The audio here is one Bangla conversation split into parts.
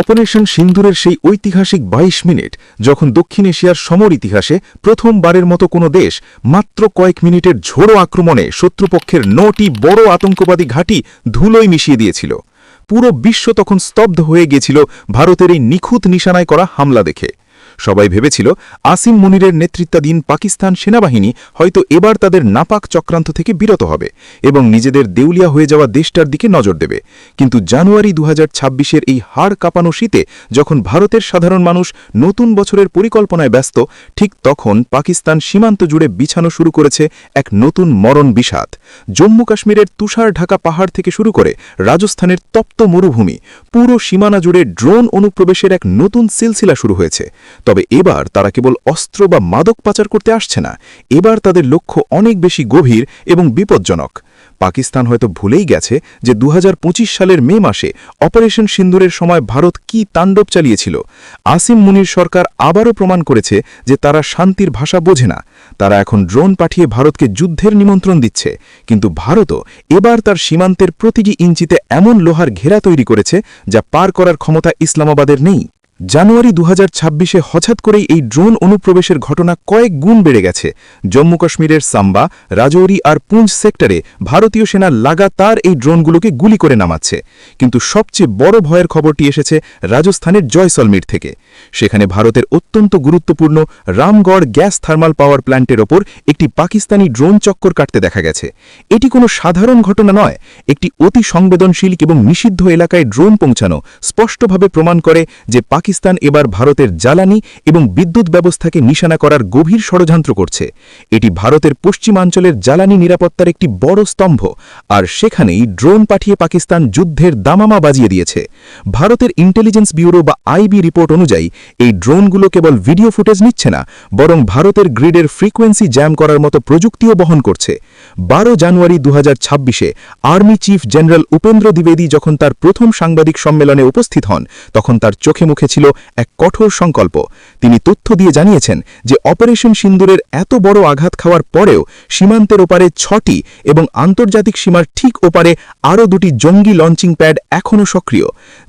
অপারেশন সিন্দুরের সেই ঐতিহাসিক ২২ মিনিট, যখন দক্ষিণ এশিয়ার সমর ইতিহাসে প্রথমবারের মতো কোনো দেশ মাত্র কয়েক মিনিটের ঝোড়ো আক্রমণে শত্রুপক্ষের নটি বড় আতঙ্কবাদী ঘাঁটি ধুলোয় মিশিয়ে দিয়েছিল। পুরো বিশ্ব তখন স্তব্ধ হয়ে গিয়েছিল ভারতের এই নিখুঁত নিশানায় করা হামলা দেখে। সবাই ভেবেছিল আসিম মুনিরের নেতৃত্বাধীন পাকিস্তান সেনাবাহিনী হয়তো এবার তাদের নাপাক চক্রান্ত থেকে বিরত হবে এবং নিজেদের দেউলিয়া হয়ে যাওয়া দেশটার দিকে নজর দেবে। কিন্তু জানুয়ারি দু হাজার এই হাড় কাঁপানো শীতে যখন ভারতের সাধারণ মানুষ নতুন বছরের পরিকল্পনায় ব্যস্ত, ঠিক তখন পাকিস্তান সীমান্ত জুড়ে বিছানো শুরু করেছে এক নতুন মরণ বিষাদ। জম্মু কাশ্মীরের তুষার ঢাকা পাহাড় থেকে শুরু করে রাজস্থানের তপ্ত মরুভূমি, পুরো সীমানা জুড়ে ড্রোন অনুপ্রবেশের এক নতুন সিলসিলা শুরু হয়েছে। তবে এবার তারা কেবল অস্ত্র বা মাদক পাচার করতে আসছে না। এবার তাদের লক্ষ্য অনেক বেশি গভীর এবং বিপজ্জনক। পাকিস্তান হয়তো ভুলেই গেছে যে দু হাজার পঁচিশ সালের মে মাসে অপারেশন সিন্দুরের সময় ভারত কি তাণ্ডব চালিয়েছিল। আসিম মুনির সরকার আবারও প্রমাণ করেছে যে তারা শান্তির ভাষা বোঝে না। তারা এখন ড্রোন পাঠিয়ে ভারতকে যুদ্ধের নিমন্ত্রণ দিচ্ছে। কিন্তু ভারতও এবার তার সীমান্তের প্রতিটি ইঞ্চিতে এমন লোহার ঘেরা তৈরি করেছে যা পার করার ক্ষমতা ইসলামাবাদের নেই। জানুয়ারি দু হাজার হঠাৎ করেই এই ড্রোন অনুপ্রবেশের ঘটনা কয়েক গুণ বেড়ে গেছে। জম্মু কাশ্মীরের সাম্বা, রাজৌরি আর পুঞ্জ সেক্টরে ভারতীয় সেনা লাগাতার এই ড্রোনগুলোকে গুলি করে নামাচ্ছে। কিন্তু সবচেয়ে বড় ভয়ের খবরটি এসেছে রাজস্থানের জয়সলমির থেকে। সেখানে ভারতের অত্যন্ত গুরুত্বপূর্ণ রামগড় গ্যাস থার্মাল পাওয়ার প্ল্যান্টের ওপর একটি পাকিস্তানি ড্রোন চক্কর কাটতে দেখা গেছে। এটি কোনো সাধারণ ঘটনা নয়, একটি অতি সংবেদনশীল এবং নিষিদ্ধ এলাকায় ড্রোন পৌঁছানো স্পষ্টভাবে প্রমাণ করে যে পাকিস্তান এবার ভারতের জ্বালানি এবং বিদ্যুৎ ব্যবস্থাকে নিশানা করার গভীর ষড়যন্ত্র করছে। এটি ভারতের পশ্চিমাঞ্চলের জ্বালানি নিরাপত্তার একটি বড় স্তম্ভ, আর সেখানেই ড্রোন পাঠিয়ে পাকিস্তান যুদ্ধের দামামা বাজিয়ে দিয়েছে। ভারতের ইন্টেলিজেন্স ব্যুরো বা আইবি রিপোর্ট অনুযায়ী, এই ড্রোনগুলো কেবল ভিডিও ফুটেজ নিচ্ছে না, বরং ভারতের গ্রিডের ফ্রিকোয়েন্সি জ্যাম করার মতো প্রযুক্তিও বহন করছে। বারো জানুয়ারি দু হাজার আর্মি চিফ জেনারেল উপেন্দ্র দ্বিবেদী যখন তার প্রথম সাংবাদিক সম্মেলনে উপস্থিত হন, তখন তার চোখে মুখে ছিল এক কঠোর সংকল্প। তিনি তথ্য দিয়ে জানিয়েছেন যে অপারেশন সিন্দুরের এত বড় আঘাত খাওয়ার পরেও সীমান্তের ওপারে ছটি এবং আন্তর্জাতিক সীমার ঠিক ওপারে আরও দুটি জঙ্গি লঞ্চিং প্যাড এখনও সক্রিয়।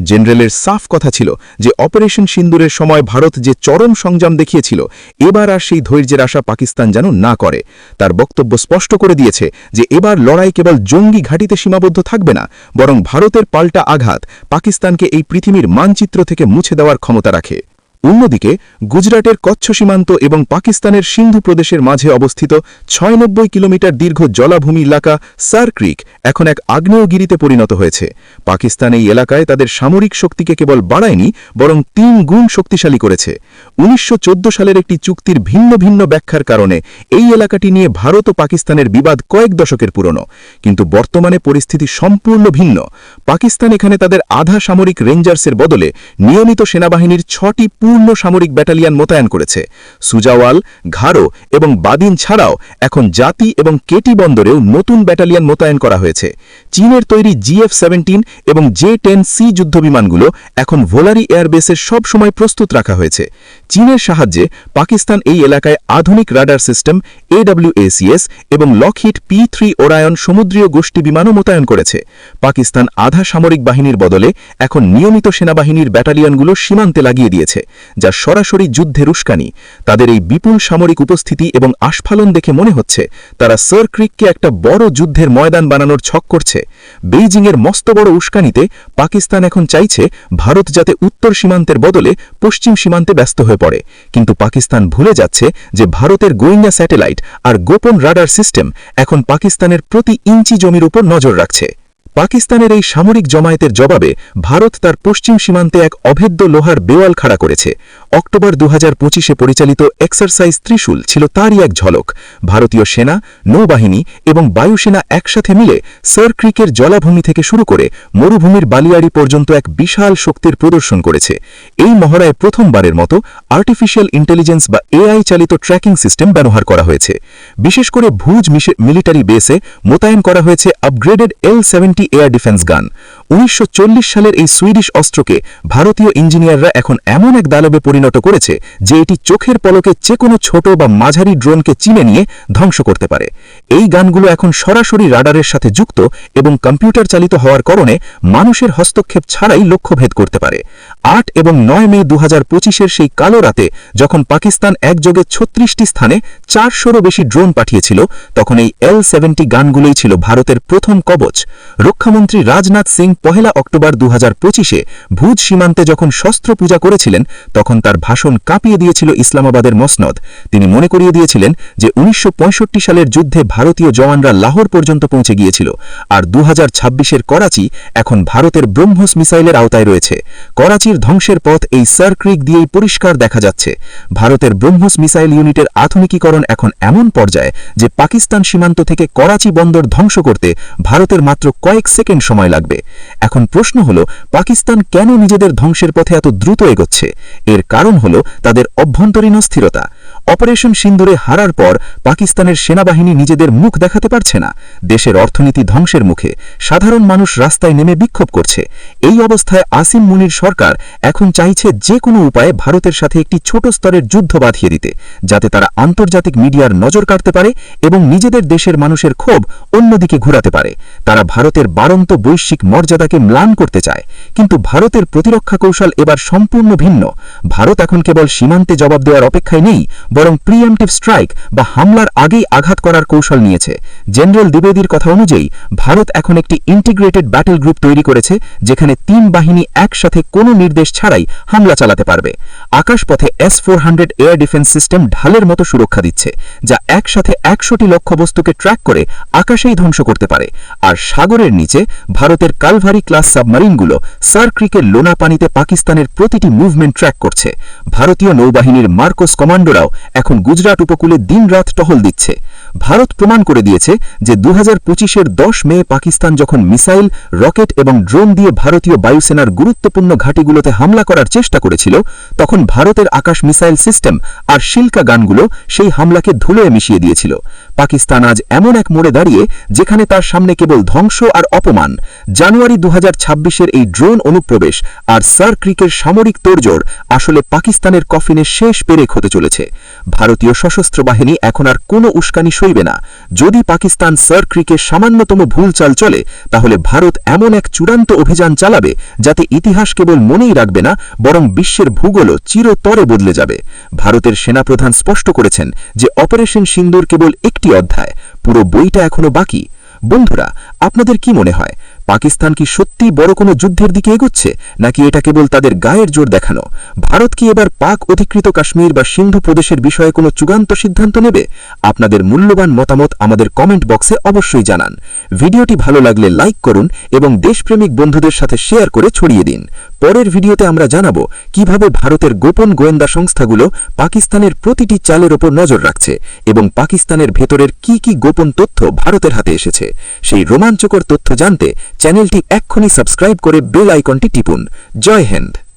জেনারেলের সাফ কথা ছিল যে অপারেশন সিন্দুরের সময় ভারত যে চরম সংযম দেখিয়েছিল, এবার আর সেই ধৈর্যের আশা পাকিস্তান যেন না করে। তার বক্তব্য স্পষ্ট করে দিয়েছে যে এবার লড়াই কেবল জঙ্গি ঘাঁটিতে সীমাবদ্ধ থাকবে না, বরং ভারতের পাল্টা আঘাত পাকিস্তানকে এই পৃথিবীর মানচিত্র থেকে মুছে দেওয়ার ক্ষমতা রাখে। অন্যদিকে, গুজরাটের কচ্ছ সীমান্ত এবং পাকিস্তানের সিন্ধু প্রদেশের মাঝে অবস্থিত ছয়নব্বই কিলোমিটার দীর্ঘ জলাভূমি এলাকা সার ক্রিক এখন এক আগ্নেয়গিরিতে পরিণত হয়েছে। পাকিস্তান এই এলাকায় তাদের সামরিক শক্তিকে কেবল বাড়ায়নি, বরং তিন গুণ শক্তিশালী করেছে। উনিশশো চোদ্দ সালের একটি চুক্তির ভিন্ন ভিন্ন ব্যাখ্যার কারণে এই এলাকাটি নিয়ে ভারত ও পাকিস্তানের বিবাদ কয়েক দশকের পুরনো। কিন্তু বর্তমানে পরিস্থিতি সম্পূর্ণ ভিন্ন। পাকিস্তান এখানে তাদের আধা সামরিক রেঞ্জার্সের বদলে নিয়মিত সেনাবাহিনীর ছটি পূর্ণ সামরিক ব্যাটালিয়ান মোতায়েন করেছে। সুজাওয়াল ঘারো এবং বাদিন ছাড়াও এখন জাতি এবং কেটি বন্দরেও নতুন ব্যাটালিয়ান মোতায়েন করা হয়েছে। চীনের তৈরি জিএফ সেভেন্টিন এবং জে টেন সি যুদ্ধবিমানগুলো এখন ভোলারি এয়ারবেসের সব সময় প্রস্তুত রাখা হয়েছে। চীনের সাহায্যে পাকিস্তান এই এলাকায় আধুনিক রাডার সিস্টেম এডব্লিউএসিএস এবং লকহিট পি থ্রি ওরায়ন সমুদ্রীয় গোষ্ঠী বিমানও মোতায়েন করেছে। পাকিস্তান আধা সামরিক বাহিনীর বদলে এখন নিয়মিত সেনাবাহিনীর ব্যাটালিয়নগুলো সীমান্তে লাগিয়ে দিয়েছে। যা সরাসরি যুদ্ধের উস্কানি তাদের এই বিপুল সামরিক উপস্থিতি এবং আস্ফালন দেখে মনে হচ্ছে তারা সার ক্রিককে একটা বড় যুদ্ধের ময়দান বানানোর ছক করছে। বেইজিংয়ের মস্ত বড় উস্কানিতে পাকিস্তান এখন চাইছে ভারত যাতে উত্তর সীমান্তের বদলে পশ্চিম সীমান্তে ব্যস্ত হয়ে পড়ে। কিন্তু পাকিস্তান ভুলে যাচ্ছে যে ভারতের গোয়েন্দা স্যাটেলাইট আর গোপন রাডার সিস্টেম এখন পাকিস্তানের প্রতি ইঞ্চি জমির উপর নজর রাখছে। পাকিস্তানের এই সামরিক জমায়েতের জবাবে ভারত তার পশ্চিম সীমান্তে এক অভেদ্য লোহার বেওয়াল খাড়া করেছে। অক্টোবর দু হাজার পরিচালিত এক্সারসাইজ ত্রিশূল ছিল তারই এক ঝলক। ভারতীয় সেনা, নৌবাহিনী এবং বায়ুসেনা একসাথে মিলে সার ক্রিকের জলাভূমি থেকে শুরু করে মরুভূমির বালিয়াড়ি পর্যন্ত এক বিশাল শক্তির প্রদর্শন করেছে। এই মহড়ায় প্রথমবারের মতো আর্টিফিশিয়াল ইন্টেলিজেন্স বা এআই চালিত ট্র্যাকিং সিস্টেম ব্যবহার করা হয়েছে। বিশেষ করে ভুজ মিলিটারি বেসে মোতায়েন করা হয়েছে upgraded L seventy air defence gun. উনিশশো চল্লিশ সালের এই সুইডিশ অস্ত্রকে ভারতীয় ইঞ্জিনিয়াররা এখন এমন এক দানবে পরিণত করেছে যে এটি চোখের পলকে যে কোনো ছোট বা মাঝারি ড্রোনকে চিনে নিয়ে ধ্বংস করতে পারে। এই গানগুলো এখন সরাসরি রাডারের সাথে যুক্ত এবং কম্পিউটার চালিত হওয়ার কারণে মানুষের হস্তক্ষেপ ছাড়াই লক্ষ্যভেদ করতে পারে। আট এবং নয় মে দু হাজার সেই কালো রাতে যখন পাকিস্তান একযোগে ছত্রিশটি স্থানে চারশোরও বেশি ড্রোন পাঠিয়েছিল, তখন এই এল সেভেন্টি গানগুলোই ছিল ভারতের প্রথম কবচ। রক্ষামন্ত্রী রাজনাথ সিং পহেলা অক্টোবর দু হাজার পঁচিশে ভুজ সীমান্তে যখন শস্ত্র পূজা করেছিলেন, তখন তার ভাষণ কাঁপিয়ে দিয়েছিল ইসলামাবাদের মসনদ। তিনি মনে করিয়ে দিয়েছিলেন যে উনিশশো পঁয়ষট্টি সালের যুদ্ধে ভারতীয় জওয়ানরা লাহোর পর্যন্ত পৌঁছে গিয়েছিল, আর দু হাজার করাচি এখন ভারতের ব্রহ্মস মিসাইলের আওতায় রয়েছে। করাচির ধ্বংসের পথ এই সার ক্রিক দিয়েই পরিষ্কার দেখা যাচ্ছে। ভারতের ব্রহ্মস মিসাইল ইউনিটের আধুনিকীকরণ এখন এমন পর্যায়ে যে পাকিস্তান সীমান্ত থেকে করাচি বন্দর ধ্বংস করতে ভারতের মাত্র কয়েক সেকেন্ড সময় লাগবে। এখন প্রশ্ন হল, পাকিস্তান কেন নিজেদের ধ্বংসের পথে এত দ্রুত এগোচ্ছে? এর কারণ হল তাদের অভ্যন্তরীণ অস্থিরতা। অপারেশন সিন্দুরে হারার পর পাকিস্তানের সেনাবাহিনী নিজেদের মুখ দেখাতে পারছে না। দেশের অর্থনীতি ধ্বংসের মুখে সাধারণ মানুষ রাস্তায় নেমে বিক্ষোভ করছে। এই অবস্থায় আসিম মুনির সরকার এখন চাইছে যে কোনো উপায়ে ভারতের সাথে একটি ছোট স্তরের যুদ্ধ বাঁধিয়ে দিতে, যাতে তারা আন্তর্জাতিক মিডিয়ার নজর কাটতে পারে এবং নিজেদের দেশের মানুষের ক্ষোভ অন্যদিকে ঘুরাতে পারে। তারা ভারতের বারন্ত বৈশ্বিক মর্যাদাকে ম্লান করতে চায়। কিন্তু ভারতের প্রতিরক্ষা কৌশল এবার সম্পূর্ণ ভিন্ন। ভারত এখন কেবল সীমান্তে জবাব দেওয়ার অপেক্ষায় নেই বরং প্রিএমটিভ স্ট্রাইক বা হামলার আগেই আঘাত করার কৌশল নিয়েছে। জেনারেল দ্বিবেদীর কথা অনুযায়ী, ভারত এখন একটি ইন্টিগ্রেটেড ব্যাটেল গ্রুপ তৈরি করেছে, যেখানে তিন বাহিনী একসাথে কোনো নির্দেশ ছাড়াই হামলা চালাতে পারবে। আকাশপথে S four hundred air defence system ঢালের মতো সুরক্ষা দিচ্ছে, যা একসাথে একশোটি লক্ষ্যবস্তুকে ট্র্যাক করে আকাশেই ধ্বংস করতে পারে। আর সাগরের নিচে, ভারতের কালভারি ক্লাস সাবমারিনগুলো সার ক্রিকের লোনা পানিতে পাকিস্তানের প্রতিটি মুভমেন্ট ট্র্যাক করছে। ভারতীয় নৌবাহিনীর মার্কোস কমান্ডোরাও এখন গুজরাট উপকূলে দিনরাত টহল দিচ্ছে। ভারত প্রমাণ করে দিয়েছে যে দু হাজার পঁচিশের দশ মে পাকিস্তান যখন মিসাইল, রকেট এবং ড্রোন দিয়ে ভারতীয় বায়ুসেনার গুরুত্বপূর্ণ ঘাঁটিগুলোতে হামলা করার চেষ্টা করেছিল, তখন ভারতের আকাশ মিসাইল সিস্টেম আর শিল্কা গানগুলো সেই হামলাকে ধুলোয় মিশিয়ে দিয়েছিল। পাকিস্তান আজ এমন এক মোড়ে দাঁড়িয়ে যেখানে তার সামনে কেবল ধ্বংস আর অপমান। জানুয়ারি দু হাজার এই ড্রোন অনুপ্রবেশ আর সার ক্রিকের সামরিক তোড়জোড় আসলে পাকিস্তানের কফিনের শেষ পেরেক হতে চলেছে। ভারতীয় সশস্ত্র বাহিনী এখন আর কোনো উস্কানি সইবে না। যদি পাকিস্তান সার ক্রিকের সামান্যতম ভুল চাল চলে তাহলে ভারত এমন এক চূড়ান্ত অভিযান চালাবে যাতে ইতিহাস কেবল মনেই রাখবে না, বরং বিশ্বের ভূগোলও চিরতরে বদলে যাবে। ভারতের সেনাপ্রধান স্পষ্ট করেছেন যে অপারেশন সিন্দুর কেবল একটি অধ্যায়। পুরো বইটা এখনও বাকি। বন্ধুরা, আপনাদের কি মনে হয়, পাকিস্তান কি সত্যি বড় কোনো যুদ্ধের দিকে এগোচ্ছে, নাকি এটা কেবল তাদের গায়ের জোর দেখানো? ভারত কি এবার পাক অধিকৃত কাশ্মীর বা সিন্ধু প্রদেশের বিষয়ে কোনো চূড়ান্ত সিদ্ধান্ত নেবে? আপনাদের মূল্যবান মতামত আমাদের কমেন্ট বক্সে অবশ্যই জানান। ভিডিওটি ভালো লাগলে লাইক করুন এবং দেশপ্রেমিক বন্ধুদের সাথে শেয়ার করে ছড়িয়ে দিন। পরের ভিডিওতে আমরা জানাব কীভাবে ভারতের গোপন গোয়েন্দা সংস্থাগুলো পাকিস্তানের প্রতিটি চালের ওপর নজর রাখছে এবং পাকিস্তানের ভেতরের কি কি গোপন তথ্য ভারতের হাতে এসেছে। সেই রোমাঞ্চকর তথ্য জানতে চ্যানেলটি এক্ষুনি সাবস্ক্রাইব করে বেল আইকনটি টিপুন। জয় হিন্দ।